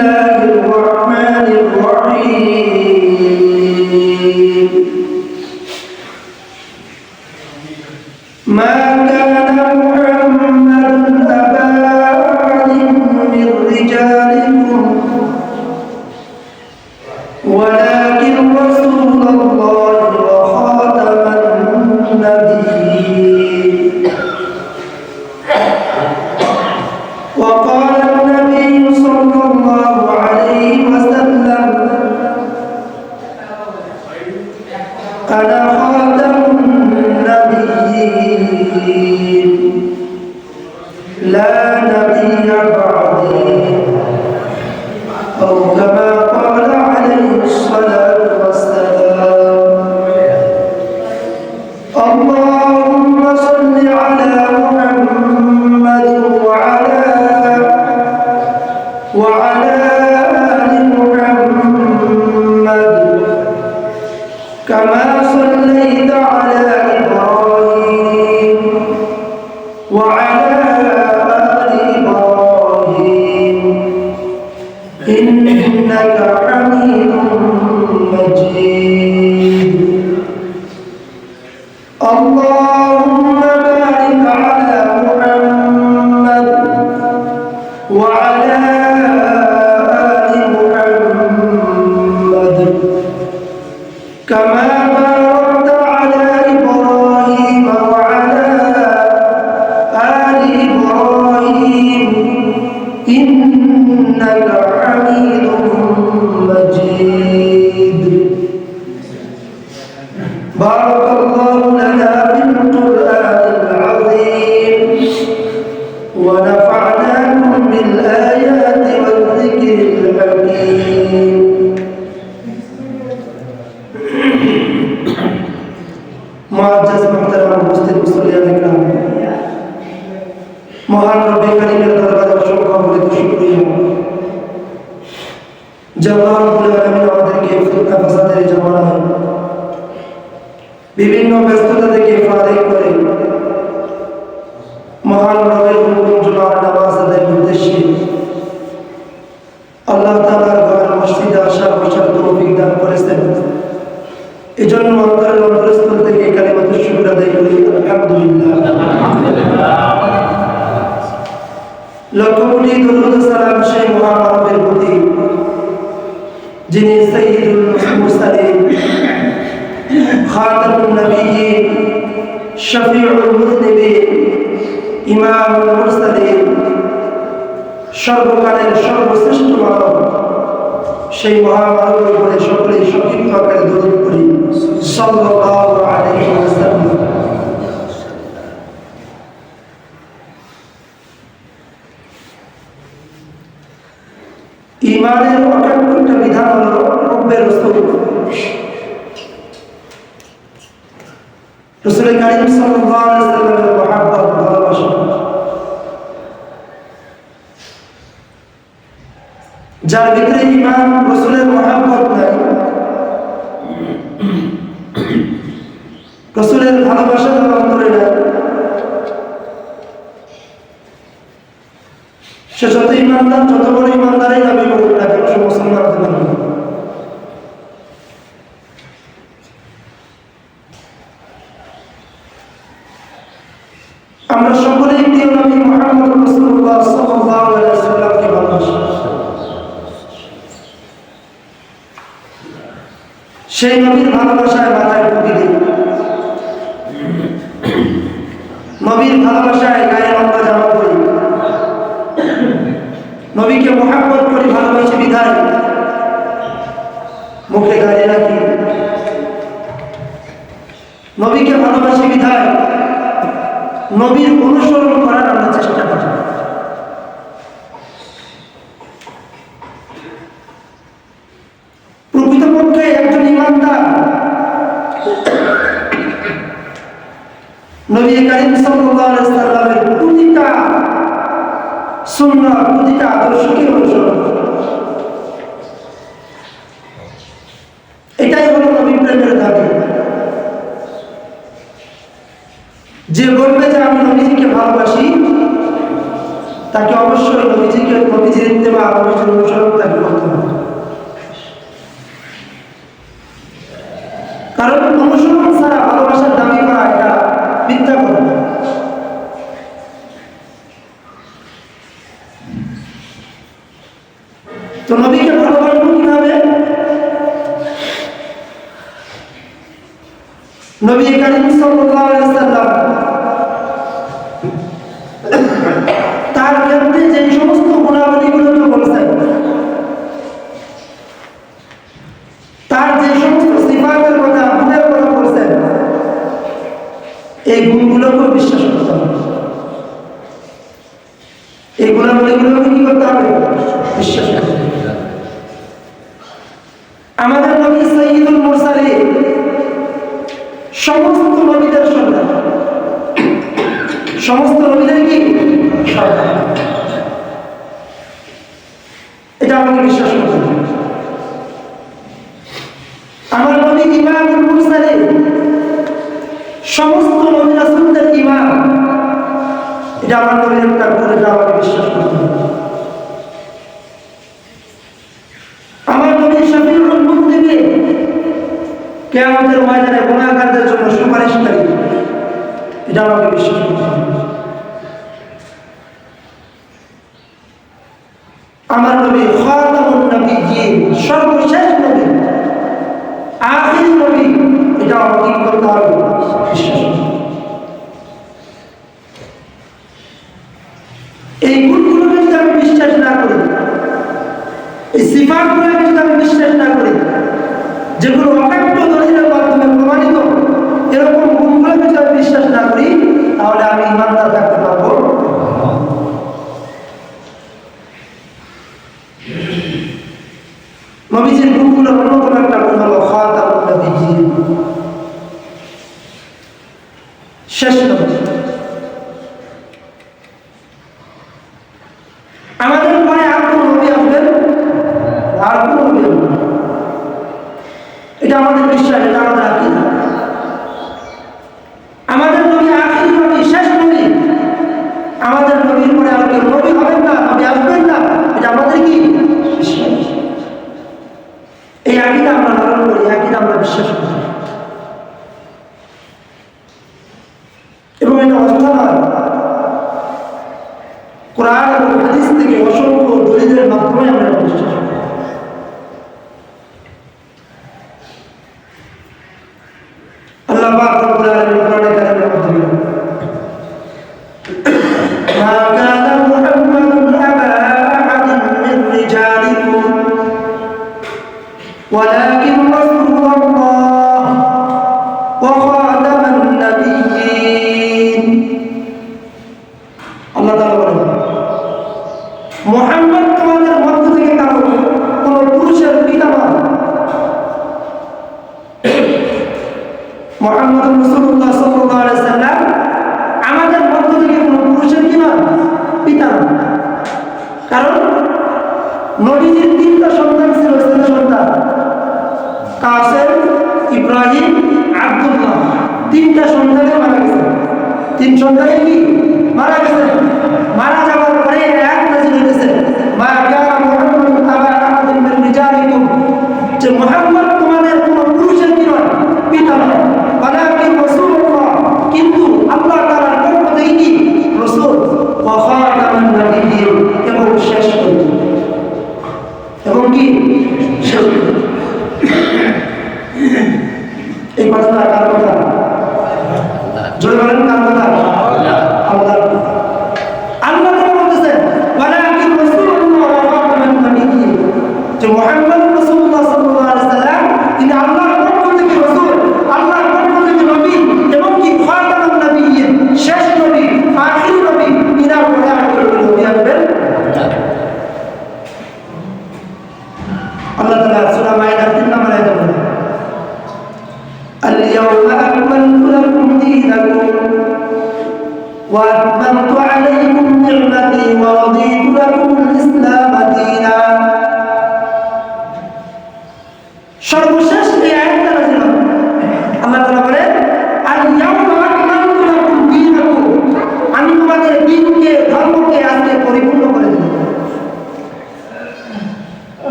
الله রসুল করিম ভালোবাসা। যার ভিতরে ইমান রসুলের মহব্বত নাই। রসুলের ভালোবাসা সে যত ইমানদার যত বড় ইমানদারই দাবি করুক না কেন সে মুসলমান সেই নবীর ভালোবাসায় বাজায় প্রতিদিন নবীর ভালোবাসায় গায়ে লম্বা জামা করি নবীকে করি, ভালোবাসি বিধায় মুখে রাখি। নবীকে ভালোবাসি বিধায় নবীর অনুসরণ নিজেকে প্রতিনিধিত্ব বা মানুষের অনুসরণ তাকে করতে হবে। সমস্ত নবীদের বিশ্বাস না করি যেগুলো অকাট্য দলিলের মাধ্যমে প্রমাণিত, এরকম গুণগুলোকে বিশ্বাস না করি, তাহলে আমি ইমানদার থাকতে কথা। জোরে বলেন কার কথা?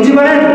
নবীজি বলেন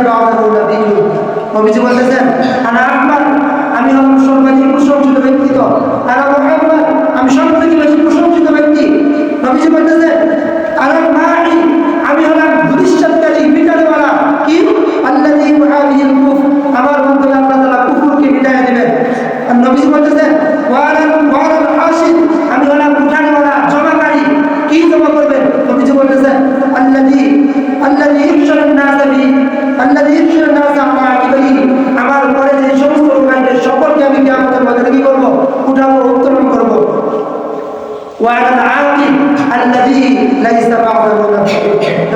বাদাহু নাবিয়্যুন নবীজি বলতেছেন father would have taken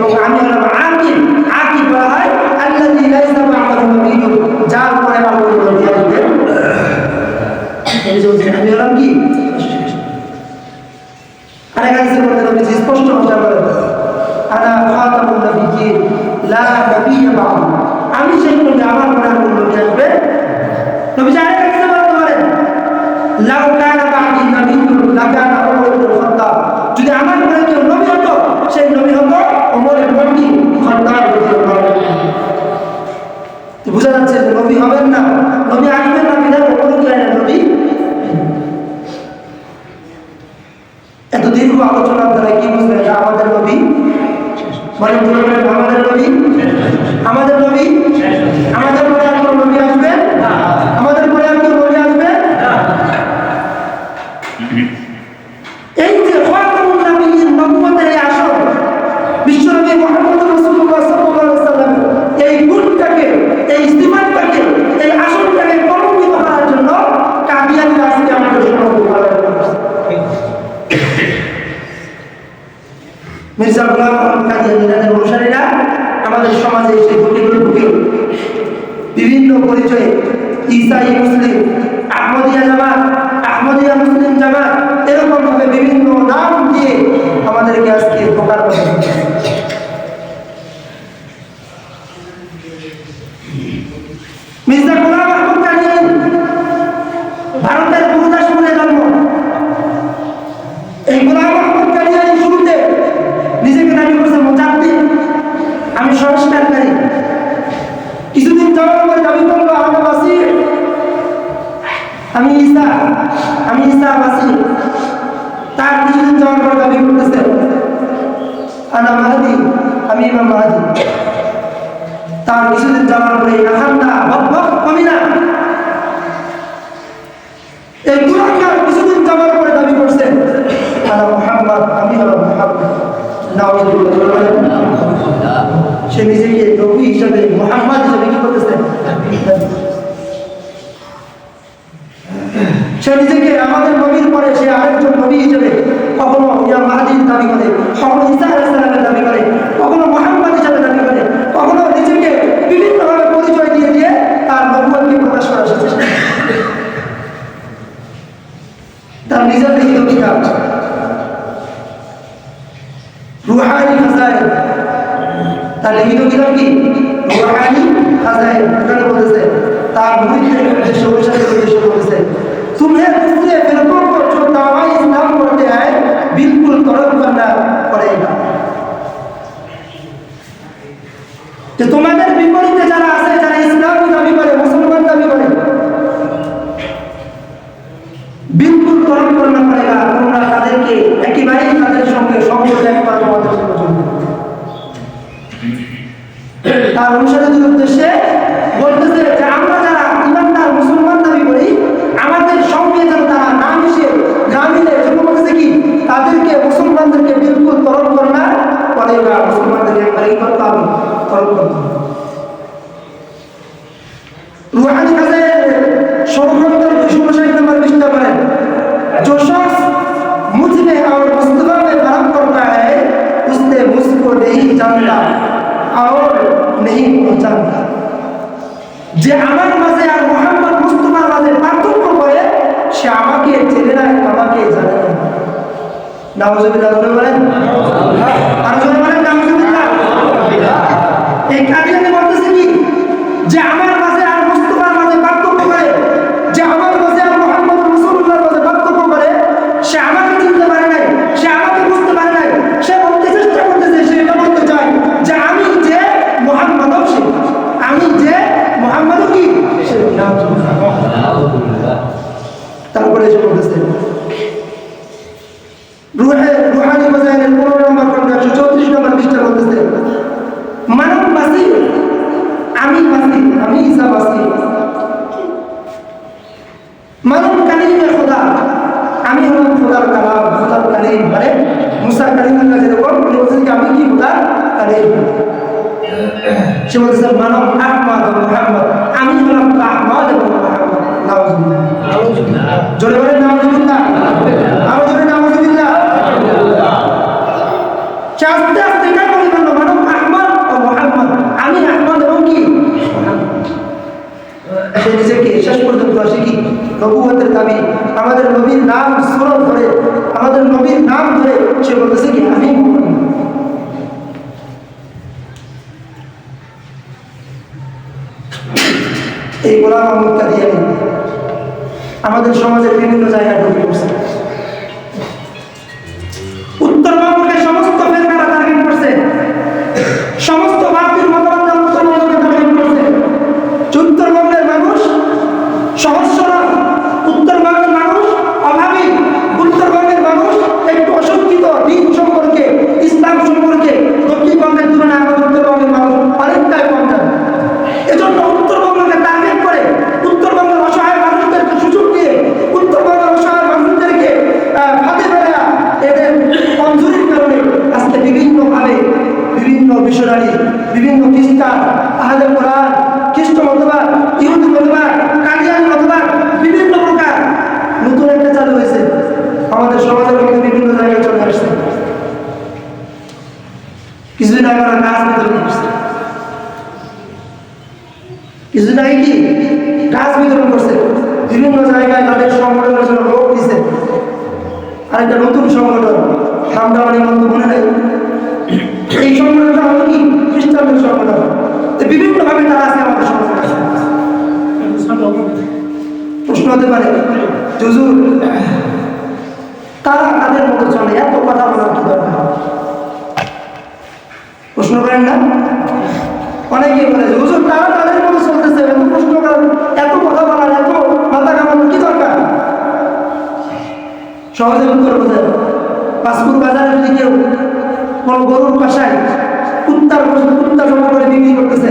হিসাব আছে তার কিছুদিন যাওয়ার পর দাবি করতেছে, আনা মাহাদি, আমি ইমাম মাহাদি। পরে আহামদা নবুয়তের দাবি, আমাদের নবীর নাম স্মরণ করে, আমাদের নবীর নাম ধরে সে বলতেছে কি, আমি এই গোলাম আমাদের সমাজের বিভিন্ন জায়গায় ঢুকে তারা তাদের মতো চলে? এত কথা বলার কি দরকার। প্রশ্ন করেন না? অনেকেই বলে, হুজুর তারা তাদের মতো চলতেছে? এত প্রশ্ন করেন। এত কথা বলার, এত মাথা কামানোর কি দরকার? সহজে উত্তর বোঝেন। পাসপুর বাজারের যদি কেউ কোনো গরুর পাশায় কুত্তার কুত্তা জমা করে বিক্রি করতেছে,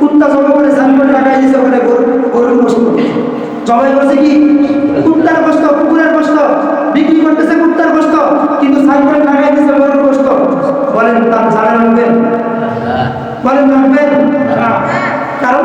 কুত্তা জমা করে সামনে টাকা এসেছে ওখানে গরুর গরুর বস্তু জবাই করছে কি? কুত্তার গোস্ত, কুকুরের গোস্ত, বিক্রি করতেছে কুত্তার গোস্ত, কিন্তু সাইকেল লাগাই দিছে গরুর গোস্ত। বলেন তার ছাড়া রাখবেন বলেন রাখবেন কারণ